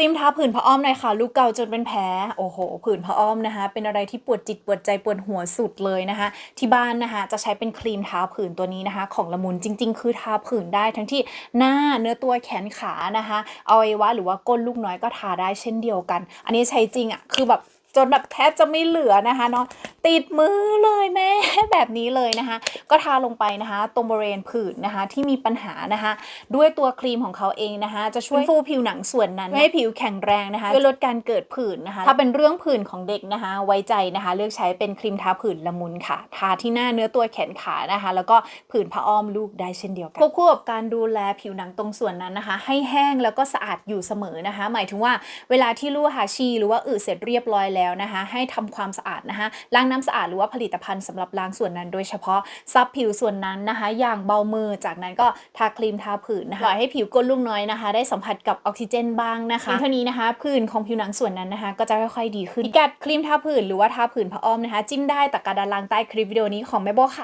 ลิมทาผื่นพระอ้อมหน่อยค่ะ ลูกเก่าจนเป็นแผลโอ้โห ผื่นพระอ้อมนะคะ เป็นอะไรที่ปวดจิตปวดใจปวดหัวสุดเลยนะคะ ที่บ้านนะคะจะใช้เป็นครีมทาผื่นตัวนี้นะคะ ของละมุนจริง ๆ คือทาผื่นได้ทั้งที่หน้าเนื้อตัวแขนขานะคะอวัยวะหรือว่าก้นลูกน้อยก็ทาได้เช่นเดียวกัน อันนี้ใช้จริงอะคือแบบจนแบบแทบจะไม่เหลือนะคะเนาะติดมือเลยแม่ แบบนี้เลยนะคะ ก็ทาลงไปนะคะ ตรงบริเวณผื่นนะคะ ที่มีปัญหานะคะ ด้วยตัวครีมของเขาเองนะคะ จะช่วยฟูผิวหนังส่วนนั้นให้ผิวแข็งแรงนะคะช่วยลดการเกิดผื่นนะคะ ถ้าเป็นเรื่องผื่นของเด็กนะคะ ไว้ใจนะคะ เลือกใช้เป็นครีมทาผื่นละมุนค่ะ ทาที่หน้าเนื้อตัวแขนขานะคะ แล้วก็ผื่นผ้าอ้อมลูกได้เช่นเดียวกันควบคู่กับการดูแลผิวหนังตรงส่วนนั้นนะคะ ให้แห้งแล้วก็สะอาดอยู่เสมอนะคะ หมายถึงว่าเวลาที่ลู่หาชีหรือว่าอึเสร็จเรียบร้อยแล้วนะคะ ให้ทำความสะอาดนะคะล้างน้ำสะอาดหรือว่าผลิตภัณฑ์สำหรับล้างส่วนนั้นโดยเฉพาะซับผิวส่วนนั้นนะคะ อย่างเบามือจากนั้นก็ทาครีมทาผื่นนะคะปล่อยให้ผิวก้นลูกน้อยนะคะ ได้สัมผัสกับออกซิเจนบ้างนะคะเท่านี้นะคะผื่นของผิวหนังส่วนนั้นนะคะ ก็จะค่อยๆดีขึ้นพิกัดครีมทาผื่นหรือว่าทาผื่นผ้าอ้อมนะคะ จิ้มได้ตะกร้าด้านล่างใต้คลิปวิดีโอนี้ของแม่โบค่ะ